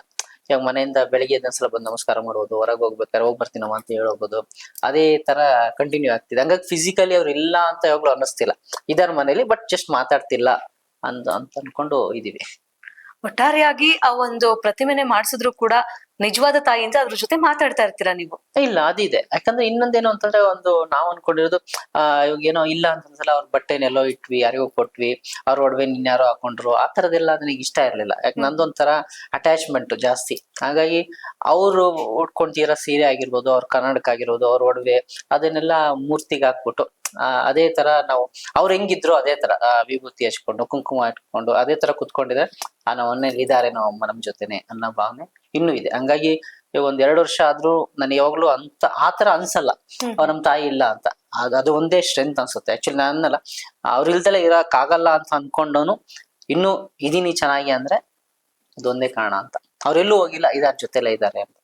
ಇವಾಗ ಮನೆಯಿಂದ ಬೆಳಿಗ್ಗೆ ಸಲ ಬಂದು ನಮಸ್ಕಾರ ಮಾಡ್ಬೋದು, ಹೊರಗೆ ಹೋಗ್ಬೇಕಾದ್ರೆ ಹೋಗಿ ಬರ್ತೀನವ ಅಂತ ಹೇಳ್ಬೋದು. ಅದೇ ತರ ಕಂಟಿನ್ಯೂ ಆಗ್ತಿದೆ. ಹಂಗಾಗಿ ಫಿಸಿಕಲಿ ಅವ್ರು ಇಲ್ಲ ಅಂತ ಯಾವಾಗ್ಲೂ ಅನ್ನಿಸ್ತಿಲ್ಲ. ಇದಾರ ಮನೇಲಿ ಬಟ್ ಜಸ್ಟ್ ಮಾತಾಡ್ತಿಲ್ಲ ಅಂತ ಅಂತ ಅನ್ಕೊಂಡು ಇದೀವಿ. ಒಟ್ಟಾರೆಯಾಗಿ ಆ ಒಂದು ಪ್ರತಿಮೆನೆ ಮಾಡಿಸಿದ್ರು ಕೂಡ ನಿಜವಾದ ತಾಯಿ ಅಂತ ಅದ್ರ ಜೊತೆ ಮಾತಾಡ್ತಾ ಇರ್ತೀರಾ ನೀವು? ಇಲ್ಲ ಅದಿದೆ. ಯಾಕಂದ್ರೆ ಇನ್ನೊಂದೇನು ಅಂತಂದ್ರೆ ಒಂದು ನಾವು ಅನ್ಕೊಂಡಿರೋದು ಆ ಇವಾಗ ಏನೋ ಇಲ್ಲ ಅಂತಂದ್ಸಲ ಅವ್ರ ಬಟ್ಟೆನೆಲ್ಲೋ ಇಟ್ವಿ ಯಾರಿಗೋ ಕೊಟ್ವಿ ಅವ್ರ ಒಡವೆ ಯಾರೋ ಹಾಕೊಂಡ್ರು ಆ ತರದೆಲ್ಲ ನನಗೆ ಇಷ್ಟ ಇರ್ಲಿಲ್ಲ. ಯಾಕೆ ನಂದೊಂಥರ ಅಟ್ಯಾಚ್ಮೆಂಟ್ ಜಾಸ್ತಿ. ಹಾಗಾಗಿ ಅವರು ಉಟ್ಕೊಂತೀರ ಸೀರೆ ಆಗಿರ್ಬೋದು ಅವ್ರ ಕನ್ನಡಕ ಆಗಿರ್ಬೋದು ಅವ್ರ ಒಡವೆ ಅದನ್ನೆಲ್ಲ ಮೂರ್ತಿಗೆ ಹಾಕ್ಬಿಟ್ಟು ಆ ಅದೇ ತರ ನಾವು ಅವ್ರು ಹೆಂಗಿದ್ರು ಅದೇ ತರ ವಿಭೂತಿ ಹಚ್ಕೊಂಡು ಕುಂಕುಮ ಇಟ್ಕೊಂಡು ಅದೇ ತರ ಕುತ್ಕೊಂಡಿದ್ರೆ ಆ ನಮ್ಮನ್ನ ಇದಾರೆ ನಮ್ಮ ನಮ್ ಜೊತೆನೆ ಅನ್ನೋ ಭಾವನೆ ಇನ್ನೂ ಇದೆ. ಹಂಗಾಗಿ ಒಂದ್ ಎರಡು ವರ್ಷ ಆದ್ರೂ ನನ್ ಯಾವಾಗ್ಲೂ ಅಂತ ಆತರ ತರ ಅನ್ಸಲ್ಲ. ಅವ್ರ ನಮ್ ತಾಯಿ ಇಲ್ಲ ಅಂತ. ಅದ್- ಅದು ಒಂದೇ ಸ್ಟ್ರೆಂತ್ ಅನ್ಸುತ್ತೆ. ಆಕ್ಚುಲಿ ನಾನಲ್ಲ ಅವ್ರ ಇಲ್ದಲೆ ಇರಕ್ ಆಗಲ್ಲ ಅಂತ ಅನ್ಕೊಂಡವನು ಇನ್ನು ಇದೀನಿ ಚೆನ್ನಾಗಿ ಅಂದ್ರೆ ಅದೊಂದೇ ಕಾರಣ ಅಂತ. ಅವ್ರೆಲ್ಲೂ ಹೋಗಿಲ್ಲ ಇದಾರ ಜೊತೆಲ್ಲ ಇದಾರೆ ಅಂತ.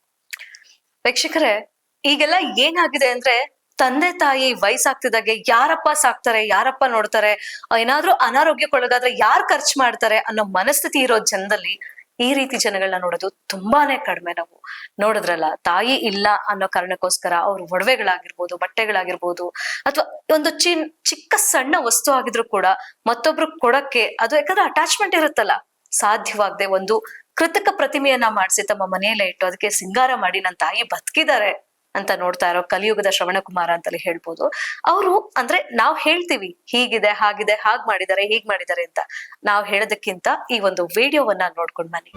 ಪ್ರೇಕ್ಷಕರೇ ಈಗೆಲ್ಲ ಏನಾಗಿದೆ ಅಂದ್ರೆ ತಂದೆ ತಾಯಿ ವಯಸ್ಸಾಗ್ತಿದಾಗೆ ಯಾರಪ್ಪ ಸಾಕ್ತಾರೆ ಯಾರಪ್ಪ ನೋಡ್ತಾರೆ ಏನಾದ್ರೂ ಅನಾರೋಗ್ಯಕ್ಕೊಳಗಾದ್ರೆ ಯಾರು ಖರ್ಚು ಮಾಡ್ತಾರೆ ಅನ್ನೋ ಮನಸ್ಥಿತಿ ಇರೋ ಜನದಲ್ಲಿ ಈ ರೀತಿ ಜನಗಳನ್ನ ನೋಡೋದು ತುಂಬಾನೇ ಕಡಿಮೆ ನಾವು. ನೋಡಿದ್ರಲ್ಲ, ತಾಯಿ ಇಲ್ಲ ಅನ್ನೋ ಕಾರಣಕ್ಕೋಸ್ಕರ ಅವ್ರ ಒಡವೆಗಳಾಗಿರ್ಬೋದು, ಬಟ್ಟೆಗಳಾಗಿರ್ಬೋದು, ಅಥವಾ ಒಂದು ಚಿನ್, ಚಿಕ್ಕ ಸಣ್ಣ ವಸ್ತು ಆಗಿದ್ರು ಕೂಡ ಮತ್ತೊಬ್ರು ಕೊಡಕ್ಕೆ ಅದು ಯಾಕಂದ್ರೆ ಅಟ್ಯಾಚ್ಮೆಂಟ್ ಇರುತ್ತಲ್ಲ. ಸಾಧ್ಯವಾಗದೆ ಒಂದು ಕೃತಕ ಪ್ರತಿಮೆಯನ್ನ ಮಾಡಿಸಿ ತಮ್ಮ ಮನೆಯಲ್ಲೇ ಇಟ್ಟು ಅದಕ್ಕೆ ಸಿಂಗಾರ ಮಾಡಿ ನನ್ನ ತಾಯಿ ಬದುಕಿದ್ದಾರೆ ಅಂತ ನೋಡ್ತಾ ಇರೋ ಕಲಿಯುಗದ ಶ್ರವಣಕುಮಾರ ಅಂತಲೇ ಹೇಳ್ಬೋದು. ಅವರು ಅಂದ್ರೆ ನಾವು ಹೇಳ್ತೀವಿ, ಹೀಗಿದೆ, ಹಾಗಿದೆ, ಹಾಗ್ ಮಾಡಿದ್ದಾರೆ ಹೀಗ್ ಮಾಡಿದ್ದಾರೆ ಅಂತ. ನಾವು ಹೇಳೋದಕ್ಕಿಂತ ಈ ಒಂದು ವಿಡಿಯೋವನ್ನ ನೋಡ್ಕೊಂಡ್ ಬನ್ನಿ.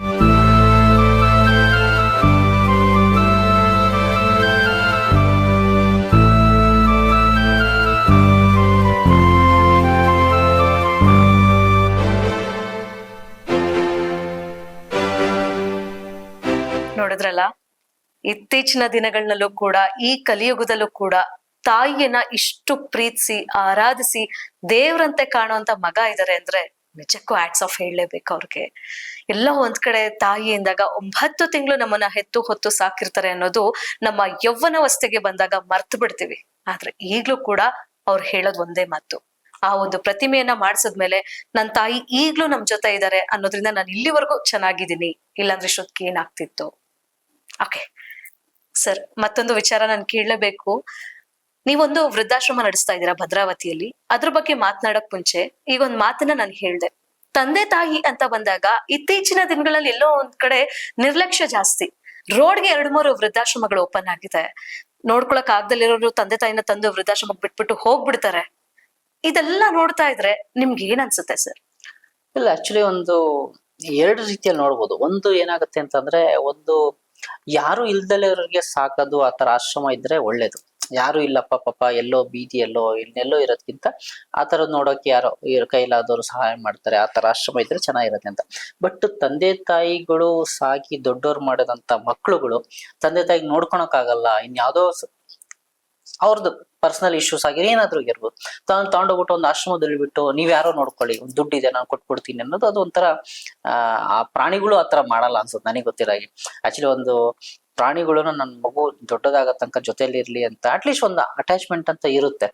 ನೋಡಿದ್ರಲ್ಲ? ಇತ್ತೀಚಿನ ದಿನಗಳಲ್ಲೂ ಕೂಡ, ಈ ಕಲಿಯುಗದಲ್ಲೂ ಕೂಡ ತಾಯಿಯನ್ನ ಇಷ್ಟು ಪ್ರೀತಿಸಿ, ಆರಾಧಿಸಿ ದೇವ್ರಂತೆ ಕಾಣುವಂತ ಮಗ ಇದಾರೆ ಅಂದ್ರೆ ನಿಜಕ್ಕೂ ಆಟ್ಸ್ ಆಫ್ ಹೇಳಲೇಬೇಕು ಅವ್ರಿಗೆ. ಎಲ್ಲ ಒಂದ್ ಕಡೆ ತಾಯಿ ಎಂದಾಗ ಒಂಬತ್ತು ತಿಂಗಳು ನಮ್ಮನ್ನ ಹೆತ್ತು ಹೊತ್ತು ಸಾಕಿರ್ತಾರೆ ಅನ್ನೋದು ನಮ್ಮ ಯೌವನವಸ್ಥೆಗೆ ಬಂದಾಗ ಮರ್ತು ಬಿಡ್ತೀವಿ. ಆದ್ರೆ ಈಗ್ಲೂ ಕೂಡ ಅವ್ರು ಹೇಳೋದ್ ಒಂದೇ ಮಾತು. ಆ ಒಂದು ಪ್ರತಿಮೆಯನ್ನ ಮಾಡಿಸಿದ್ಮೇಲೆ ನನ್ನ ತಾಯಿ ಈಗ್ಲೂ ನಮ್ ಜೊತೆ ಇದ್ದಾರೆ ಅನ್ನೋದ್ರಿಂದ ನಾನು ಇಲ್ಲಿವರೆಗೂ ಚೆನ್ನಾಗಿದ್ದೀನಿ. ಇಲ್ಲಾಂದ್ರೆ ಇಷ್ಟೊತ್ತಿಗೆ ಏನಾಗ್ತಿತ್ತು ಓಕೆ ಸರ್, ಮತ್ತೊಂದು ವಿಚಾರ ನಾನು ಕೇಳಲೇಬೇಕು. ನೀವೊಂದು ವೃದ್ಧಾಶ್ರಮ ನಡೆಸ್ತಾ ಇದ್ದೀರಾ ಭದ್ರಾವತಿಯಲ್ಲಿ. ಅದ್ರ ಬಗ್ಗೆ ಮಾತನಾಡಕ್ ಮುಂಚೆ ಈಗ ಒಂದ್ ಮಾತನ್ನ ನಾನು ಹೇಳ್ದೆ. ತಂದೆ ತಾಯಿ ಅಂತ ಬಂದಾಗ ಇತ್ತೀಚಿನ ದಿನಗಳಲ್ಲಿ ಎಲ್ಲೋ ಒಂದ್ ಕಡೆ ನಿರ್ಲಕ್ಷ್ಯ ಜಾಸ್ತಿ. ರೋಡ್ಗೆ ಎರಡು ಮೂರು ವೃದ್ಧಾಶ್ರಮಗಳು ಓಪನ್ ಆಗಿದೆ ನೋಡ್ಕೊಳಕ್ ಆಗ್ದಲ್ಲಿರೋರು ತಂದೆ ತಾಯಿನ ತಂದು ವೃದ್ಧಾಶ್ರಮಕ್ಕೆ ಬಿಟ್ಬಿಟ್ಟು ಹೋಗ್ಬಿಡ್ತಾರೆ. ಇದೆಲ್ಲ ನೋಡ್ತಾ ಇದ್ರೆ ನಿಮ್ಗೆ ಏನ್ ಅನ್ಸುತ್ತೆ ಸರ್? ಇಲ್ಲ ಆಕ್ಚುಲಿ ಒಂದು ಎರಡು ರೀತಿಯಲ್ಲಿ ನೋಡ್ಬೋದು. ಒಂದು ಏನಾಗುತ್ತೆ ಅಂತಂದ್ರೆ ಒಂದು ಯಾರು ಇಲ್ದಲೆ ಇರೋರಿಗೆ ಸಾಕೋದು ಆ ತರ ಆಶ್ರಮ ಇದ್ರೆ ಒಳ್ಳೇದು. ಯಾರು ಇಲ್ಲಪ್ಪ ಪಾಪ, ಎಲ್ಲೋ ಬೀದಿಯಲ್ಲೋ ಇನ್ನೆಲ್ಲೋ ಇರೋದ್ಕಿಂತ ಆ ತರದ್ ನೋಡೋಕೆ ಯಾರೋ ಕೈಲಾದವರು ಸಹಾಯ ಮಾಡ್ತಾರೆ. ಆ ತರ ಆಶ್ರಮ ಇದ್ರೆ ಚೆನ್ನಾಗಿರುತ್ತೆ ಅಂತ. ಬಟ್ ತಂದೆ ತಾಯಿಗಳು ಸಾಕಿ ದೊಡ್ಡವ್ರು ಮಾಡಿದಂತ ಮಕ್ಳುಗಳು ತಂದೆ ತಾಯಿಗೆ ನೋಡ್ಕೊಳಕ್ಕಾಗಲ್ಲ. ಇನ್ಯಾವುದೋ ಅವ್ರದ್ದು ಪರ್ಸನಲ್ ಇಶ್ಯೂಸ್ ಆಗಿ ಏನಾದ್ರೂ ಇರ್ಬೋದು. ತಾನು ತಗೊಂಡೋಗ್ಬಿಟ್ಟು ಒಂದು ಆಶ್ರಮದಲ್ಲಿ ಬಿಟ್ಟು ನೀವ್ ಯಾರೋ ನೋಡ್ಕೊಳ್ಳಿ, ಒಂದ್ ದುಡ್ಡಿದೆ ನಾನು ಕೊಟ್ಬಿಡ್ತೀನಿ ಅನ್ನೋದು ಅದು ಒಂಥರ, ಆ ಆ ಪ್ರಾಣಿಗಳು ಆತರ ಮಾಡಲ್ಲ ಅನ್ಸುತ್ತೆ ನನಗೆ ಗೊತ್ತಿರೋ ಹಾಗೆ. ಆಕ್ಚುಲಿ ಒಂದು ಪ್ರಾಣಿಗಳನ್ನು ನನ್ನ ಮಗು ದೊಡ್ಡದಾಗ ತನಕ ಜೊತೆಲಿ ಇರ್ಲಿ ಅಂತ ಅಟ್ಲೀಸ್ಟ್ ಒಂದು ಅಟ್ಯಾಚ್ಮೆಂಟ್ ಅಂತ ಇರುತ್ತೆ.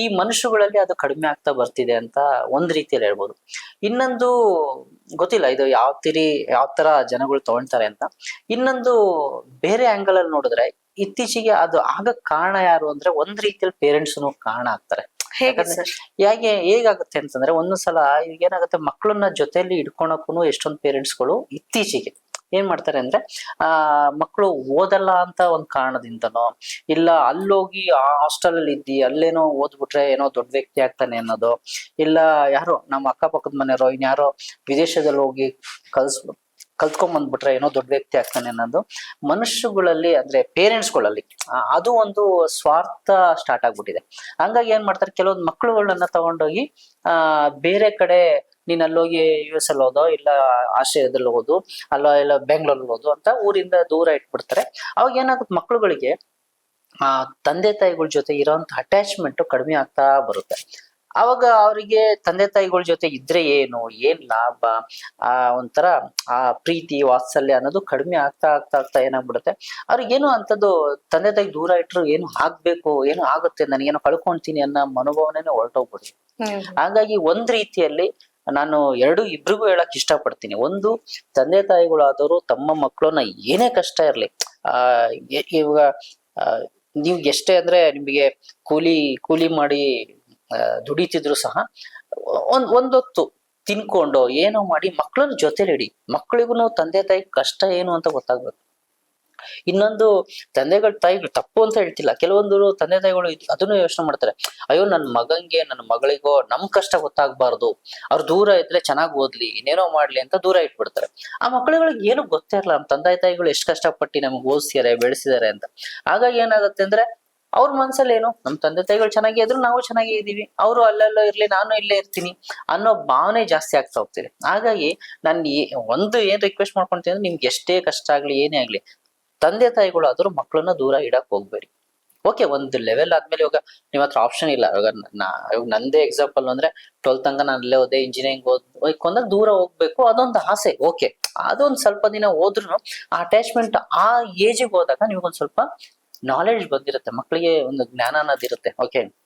ಈ ಮನುಷ್ಯಗಳಲ್ಲಿ ಅದು ಕಡಿಮೆ ಆಗ್ತಾ ಬರ್ತಿದೆ ಅಂತ ಒಂದ್ ರೀತಿಯಲ್ಲಿ ಹೇಳ್ಬೋದು. ಇನ್ನೊಂದು ಗೊತ್ತಿಲ್ಲ, ಇದು ಯಾವ ತಿರಿ, ಯಾವ ತರ ಜನಗಳು ತಗೊಳ್ತಾರೆ ಅಂತ. ಇನ್ನೊಂದು ಬೇರೆ ಆಂಗಲ್ ಅಲ್ಲಿ ನೋಡಿದ್ರೆ ಇತ್ತೀಚೆಗೆ ಅದು ಆಗಕ್ ಕಾರಣ ಯಾರು ಅಂದ್ರೆ ಒಂದ್ ರೀತಿಯಲ್ಲಿ ಪೇರೆಂಟ್ಸ್ ಕಾರಣ ಆಗ್ತಾರೆ. ಹೇಗೆ ಹೇಗಾಗುತ್ತೆ ಅಂತಂದ್ರೆ ಒಂದೊಂದ್ಸಲ ಈಗ ಏನಾಗುತ್ತೆ ಮಕ್ಕಳನ್ನ ಜೊತೆಯಲ್ಲಿ ಇಟ್ಕೊಳಕ್ಕೂ ಪೇರೆಂಟ್ಸ್ಗಳು ಇತ್ತೀಚೆಗೆ ಏನ್ ಮಾಡ್ತಾರೆ ಅಂದ್ರೆ ಆ ಮಕ್ಕಳು ಓದಲ್ಲ ಅಂತ ಒಂದ್ ಕಾರಣದಿಂದನೋ ಇಲ್ಲ ಅಲ್ಲೋಗಿ ಆ ಹಾಸ್ಟೆಲ್ ಅಲ್ಲಿ ಇದ್ದಿ ಅಲ್ಲೇನೋ ಓದ್ಬಿಟ್ರೆ ಏನೋ ದೊಡ್ಡ ವ್ಯಕ್ತಿ ಆಗ್ತಾನೆ ಅನ್ನೋದು ಇಲ್ಲ ಯಾರೋ ನಮ್ಮ ಅಕ್ಕಪಕ್ಕದ ಮನೆಯವರು ಇನ್ಯಾರೋ ವಿದೇಶದಲ್ಲಿ ಹೋಗಿ ಕಲ್ಸ್ ಕಲ್ತ್ಕೊಂಡ್ ಬಂದ್ಬಿಟ್ರೆ ಏನೋ ದೊಡ್ಡ ವ್ಯಕ್ತಿ ಆಗ್ತಾನೆ ಅನ್ನೋದು. ಮನುಷ್ಯಗಳಲ್ಲಿ ಅಂದ್ರೆ ಪೇರೆಂಟ್ಸ್ಗಳಲ್ಲಿ ಅದು ಒಂದು ಸ್ವಾರ್ಥ ಸ್ಟಾರ್ಟ್ ಆಗ್ಬಿಟ್ಟಿದೆ. ಹಂಗಾಗಿ ಏನ್ ಮಾಡ್ತಾರೆ, ಕೆಲವೊಂದು ಮಕ್ಕಳುಗಳನ್ನ ತಗೊಂಡೋಗಿ, ಆ, ಬೇರೆ ಕಡೆ ನೀನ್ ಅಲ್ಲೋಗಿ ಯು ಎಸ್ ಅಲ್ಲಿ ಹೋದೋ ಇಲ್ಲ ಆಸ್ಟ್ರೇಲಿಯಾದಲ್ಲಿ ಓದು, ಅಲ್ಲ ಇಲ್ಲ ಬೆಂಗಳೂರಲ್ಲಿ ಹೋದು ಅಂತ ಊರಿಂದ ದೂರ ಇಟ್ಬಿಡ್ತಾರೆ. ಅವಾಗ ಏನಾಗುತ್ತೆ ಮಕ್ಕಳುಗಳಿಗೆ ಆ, ತಂದೆ ತಾಯಿಗಳ ಜೊತೆ ಇರೋಂಥ ಅಟ್ಯಾಚ್ಮೆಂಟ್ ಕಡಿಮೆ ಆಗ್ತಾ ಬರುತ್ತೆ. ಅವಾಗ ಅವರಿಗೆ ತಂದೆ ತಾಯಿಗಳ ಜೊತೆ ಇದ್ರೆ ಏನು ಏನ್ ಲಾಭ? ಆ ಒಂಥರ ಆ ಪ್ರೀತಿ ವಾತ್ಸಲ್ಯ ಅನ್ನೋದು ಕಡಿಮೆ ಆಗ್ತಾ ಆಗ್ತಾ ಆಗ್ತಾ ಏನಾಗ್ಬಿಡುತ್ತೆ? ಅವ್ರಿಗೇನು ಅಂತದ್ದು ತಂದೆ ತಾಯಿ ದೂರ ಇಟ್ರು ಏನು ಆಗ್ಬೇಕು ಏನು ಆಗುತ್ತೆ ನನಗೇನು ಕಳ್ಕೊಂತೀನಿ ಅನ್ನೋ ಮನೋಭಾವನೆ ಹೊರಟೋಗ್ಬಿಡುತ್ತೆ. ಹಾಗಾಗಿ ಒಂದ್ ರೀತಿಯಲ್ಲಿ ನಾನು ಎರಡು ಇಬ್ರಿಗೂ ಹೇಳಕ್ ಇಷ್ಟಪಡ್ತೀನಿ. ಒಂದು ತಂದೆ ತಾಯಿಗಳಾದವರು ತಮ್ಮ ಮಕ್ಕಳನ್ನ ಏನೇ ಕಷ್ಟ ಇರ್ಲಿ ಆ ಇವಾಗ ನೀವು ಎಷ್ಟೇ ಅಂದ್ರೆ ನಿಮಗೆ ಕೂಲಿ ಕೂಲಿ ಮಾಡಿ ದುಡಿತಿದ್ರು ಸಹ, ಒಂದ್, ಒಂದೊತ್ತು ತಿನ್ಕೊಂಡು ಏನೋ ಮಾಡಿ ಮಕ್ಕಳನ್ನ ಜೊತೆಲಿ ಇಡಿ ಮಕ್ಕಳಿಗೂ ತಂದೆ ತಾಯಿ ಕಷ್ಟ ಏನು ಅಂತ ಗೊತ್ತಾಗ್ಬೇಕು. ಇನ್ನೊಂದು ತಂದೆಗಳ ತಾಯಿಗಳು ತಪ್ಪು ಅಂತ ಹೇಳ್ತಿಲ್ಲ. ಕೆಲವೊಂದು ತಂದೆ ತಾಯಿಗಳು ಅದನ್ನು ಯೋಚನೆ ಮಾಡ್ತಾರೆ. ಅಯ್ಯೋ ನನ್ನ ಮಗಂಗೆ ನನ್ನ ಮಗಳಿಗೋ ನಮ್ ಕಷ್ಟ ಗೊತ್ತಾಗ್ಬಾರ್ದು. ಅವ್ರು ದೂರ ಇದ್ರೆ ಚೆನ್ನಾಗಿ ಓದ್ಲಿ, ಇನ್ನೇನೋ ಮಾಡ್ಲಿ ಅಂತ ದೂರ ಇಟ್ಬಿಡ್ತಾರೆ. ಆ ಮಕ್ಕಳುಗಳಿಗೆ ಏನು ಗೊತ್ತೇ ಇರಲ್ಲ. ನಮ್ಮ ತಂದೆ ತಾಯಿಗಳು ಎಷ್ಟು ಕಷ್ಟಪಟ್ಟು ನಮ್ಗೆ ಓದಿಸಿದ್ದಾರೆ ಬೆಳೆಸಿದ್ದಾರೆ ಅಂತ. ಹಾಗಾಗಿ ಏನಾಗುತ್ತೆ ಅಂದ್ರೆ ಅವ್ರ ಮನ್ಸಲ್ಲಿ ಏನು? ನಮ್ ತಂದೆ ತಾಯಿಗಳು ಚೆನ್ನಾಗಿ ಇದ್ರು ನಾವು ಚೆನ್ನಾಗಿ ಇದೀವಿ. ಅವರು ಅಲ್ಲೆಲ್ಲೋ ಇರ್ಲಿ, ನಾನು ಇಲ್ಲೇ ಇರ್ತೀನಿ ಅನ್ನೋ ಭಾವನೆ ಜಾಸ್ತಿ ಆಗ್ತಾ ಹೋಗ್ತಿದೆ. ಹಾಗಾಗಿ ನಾನು ಒಂದು ಏನ್ ರಿಕ್ವೆಸ್ಟ್ ಮಾಡ್ಕೊಂತೀನಿ ಅಂದ್ರೆ ನಿಮ್ಗೆ ಎಷ್ಟೇ ಕಷ್ಟ ಆಗ್ಲಿ, ಏನೇ ಆಗ್ಲಿ, ತಂದೆ ತಾಯಿಗಳು ಆದ್ರೂ ಮಕ್ಕಳನ್ನ ದೂರ ಇಡಕ್ ಹೋಗ್ಬೇಡಿ. ಓಕೆ ಒಂದು ಲೆವೆಲ್ ಆದ್ಮೇಲೆ ಇವಾಗ ನಿಮ್ಮ ಹತ್ರ ಆಪ್ಷನ್ ಇಲ್ಲ. ಇವಾಗ ನಾ ಇವಾಗ ನಂದೇ ಎಕ್ಸಾಂಪಲ್ ಅಂದ್ರೆ ಟ್ವೆಲ್ತ್ ತನಕ ನಾನು ಅಲ್ಲೇ ಓದೆ ಇಂಜಿನಿಯರಿಂಗ್ ಓದ್ ಕೊಂದಾಗ ದೂರ ಹೋಗ್ಬೇಕು. ಅದೊಂದು ಆಸೆ. ಓಕೆ ಅದೊಂದು ಸ್ವಲ್ಪ ದಿನ ಹೋದ್ರು ಆ ಅಟ್ಯಾಚ್ಮೆಂಟ್ ಆ ಏಜಿಗೆ ಹೋದಾಗ ನಿಮ್ಗೊಂದ್ ಸ್ವಲ್ಪ ನಾಲೆಡ್ಜ್ ಬಂದಿರುತ್ತೆ ಮಕ್ಕಳಿಗೆ ಒಂದು ಜ್ಞಾನ ಅನ್ನೋದಿರುತ್ತೆ ಓಕೆ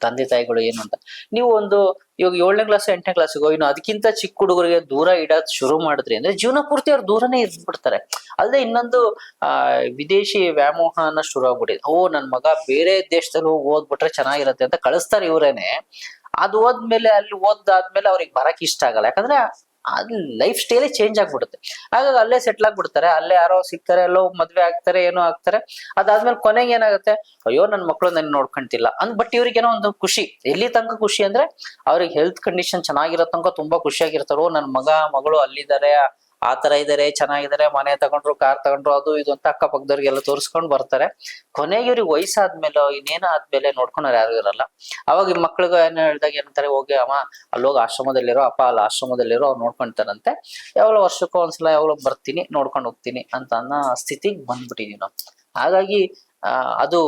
ತಂದೆ ತಾಯಿಗಳು ಏನು ಅಂತ. ನೀವು ಒಂದು ಇವಾಗ ಏಳನೇ ಕ್ಲಾಸ್ ಎಂಟನೇ ಕ್ಲಾಸ್ಗೆ ಇನ್ನು ಅದಕ್ಕಿಂತ ಚಿಕ್ಕ ಹುಡುಗರಿಗೆ ದೂರ ಇಡೋದು ಶುರು ಮಾಡಿದ್ರಿ ಅಂದ್ರೆ ಜೀವನ ಪೂರ್ತಿ ಅವ್ರು ದೂರನೇ ಇದ್ಬಿಡ್ತಾರೆ ಅಲ್ಲದೆ ಇನ್ನೊಂದು, ಆ, ವಿದೇಶಿ ವ್ಯಾಮೋಹ ಅನ್ನ ಶುರು ಆಗ್ಬಿಟ್ಟಿದೆ. ಓ ನನ್ನ ಮಗ ಬೇರೆ ದೇಶದಲ್ಲಿ ಹೋಗಿ ಓದ್ಬಿಟ್ರೆ ಚೆನ್ನಾಗಿರತ್ತೆ ಅಂತ ಕಳಿಸ್ತಾರೆ ಇವರೇನೆ. ಅದು ಓದ್ಮೇಲೆ, ಅಲ್ಲಿ ಓದಾದ್ಮೇಲೆ ಅವ್ರಿಗೆ ಬರಕ್ ಇಷ್ಟ ಆಗಲ್ಲ. ಯಾಕಂದ್ರೆ ಅಲ್ಲಿ ಲೈಫ್ ಸ್ಟೈಲೇ ಚೇಂಜ್ ಆಗ್ಬಿಡುತ್ತೆ. ಹಾಗಾಗಿ ಅಲ್ಲೇ ಸೆಟ್ಲ್ ಆಗ್ಬಿಡ್ತಾರೆ, ಅಲ್ಲೇ ಯಾರೋ ಸಿಗ್ತಾರೆ, ಎಲ್ಲೋ ಮದ್ವೆ ಆಗ್ತಾರೆ, ಏನೋ ಆಗ್ತಾರೆ. ಅದಾದ್ಮೇಲೆ ಕೊನೆಗೆ ಏನಾಗುತ್ತೆ, ಅಯ್ಯೋ ನನ್ನ ಮಕ್ಕಳು ನನ್ ನೋಡ್ಕೊಂತಿಲ್ಲ. ಅಂದ್ ಬಟ್ ಇವ್ರಿಗೇನೋ ಒಂದು ಖುಷಿ. ಎಲ್ಲಿ ತನಕ ಖುಷಿ ಅಂದ್ರೆ, ಅವ್ರಿಗೆ ಹೆಲ್ತ್ ಕಂಡೀಷನ್ ಚೆನ್ನಾಗಿರೋ ತನಕ ತುಂಬಾ ಖುಷಿಯಾಗಿರ್ತಾರೋ. ನನ್ನ ಮಗ, ಮಗಳು ಅಲ್ಲಿದ್ದಾರೆ ಆ ತರ ಇದಾರೆ ಚೆನ್ನಾಗಿದ್ದಾರೆ ಮನೆ ತಗೊಂಡ್ರು, ಕಾರ್ ತಗೊಂಡ್ರು, ಅದು ಇದು ಅಂತ ಅಕ್ಕಪಕ್ಕದವ್ರಿಗೆಲ್ಲ ತೋರಿಸ್ಕೊಂಡ್ ಬರ್ತಾರೆ. ಕೊನೆಗೆ ಇವ್ರಿಗೆ ವಯಸ್ಸಾದ್ಮೇಲೆ, ಇನ್ನೇನ ಆದ್ಮೇಲೆ ನೋಡ್ಕೊಳೋರು ಯಾರು ಇರಲ್ಲ. ಅವಾಗ ಮಕ್ಳಿಗೆ ಏನು ಹೇಳ್ದಾಗ ಏನಂತಾರೆ, ಹೋಗಿ ಅಮ್ಮ, ಅಲ್ಲೋಗಿ ಆಶ್ರಮದಲ್ಲಿರೋ, ಅಪ್ಪ ಅಲ್ಲಿ ಆಶ್ರಮದಲ್ಲಿರೋ, ಅವ್ರು ನೋಡ್ಕೊಂತಾರಂತೆ. ಯಾವಾಗ ವರ್ಷಕ್ಕೂ ಒಂದ್ಸಲ ಯಾವಾಗ ಬರ್ತೀನಿ, ನೋಡ್ಕೊಂಡು ಹೋಗ್ತೀನಿ ಅಂತ ಅನ್ನೋ ಸ್ಥಿತಿಗೆ ಬಂದ್ಬಿಟ್ಟಿದೀವಿ ನಾವು. ಹಾಗಾಗಿ ಅದು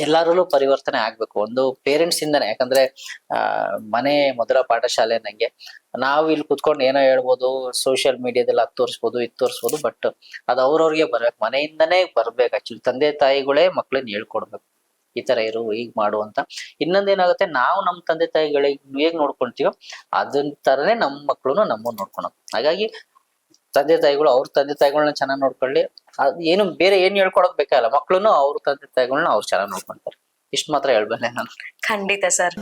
ಎಲ್ಲರಲ್ಲೂ ಪರಿವರ್ತನೆ ಆಗ್ಬೇಕು. ಒಂದು ಪೇರೆಂಟ್ಸ್ ಇಂದಾನೆ. ಯಾಕಂದ್ರೆ, ಆ, ಮನೆ ಮೊದಲ ಪಾಠಶಾಲೆ ನಂಗೆ. ನಾವು ಇಲ್ಲಿ ಕುತ್ಕೊಂಡು ಏನೋ ಹೇಳ್ಬೋದು ಸೋಷಿಯಲ್ ಮೀಡಿಯಾದಲ್ಲಿ ಅದು ತೋರಿಸ್ಬೋದು, ಇದು ತೋರಿಸ್ಬೋದು ಬಟ್ ಅದು ಅವ್ರವ್ರಿಗೆ ಬರ್ಬೇಕು. ಮನೆಯಿಂದನೇ ಬರ್ಬೇಕು ಆಕ್ಚುಲಿ ತಂದೆ ತಾಯಿಗಳೇ ಮಕ್ಳನ್ನ ಹೇಳ್ಕೊಡ್ಬೇಕು. ಈ ತರ ಇರು, ಹೀಗ್ ಮಾಡು ಅಂತ. ಇನ್ನೊಂದೇನಾಗುತ್ತೆ, ನಾವು ನಮ್ಮ ತಂದೆ ತಾಯಿಗಳಿಗೆ ಹೇಗ್ ನೋಡ್ಕೊಂತೀವೋ ಅದನ್ ತರನೇ ನಮ್ಮ ಮಕ್ಳು ನಮ್ಮನ್ನ ನೋಡ್ಕೊಳೋದು. ಹಾಗಾಗಿ, ತಂದೆ ತಾಯಿಗಳು, ಅವ್ರ ತಂದೆ ತಾಯಿಗಳನ್ನ ಚೆನ್ನಾಗಿ ನೋಡ್ಕೊಳ್ಳಿ. ಅದ್ ಏನು ಬೇರೆ ಏನ್ ಹೇಳ್ಕೊಡಕ್ ಬೇಕಾಗಲ್ಲ. ಮಕ್ಳುನು ಅವ್ರ ತಂದೆ ತಾಯಿಗಳನ್ನ ಅವ್ರು ಚೆನ್ನಾಗಿ ನೋಡ್ಕೊಂತಾರೆ. ಇಷ್ಟ ಮಾತ್ರ ಹೇಳ್ಬಲ್ಲೆ ನಾನು. ಖಂಡಿತ ಸರ್.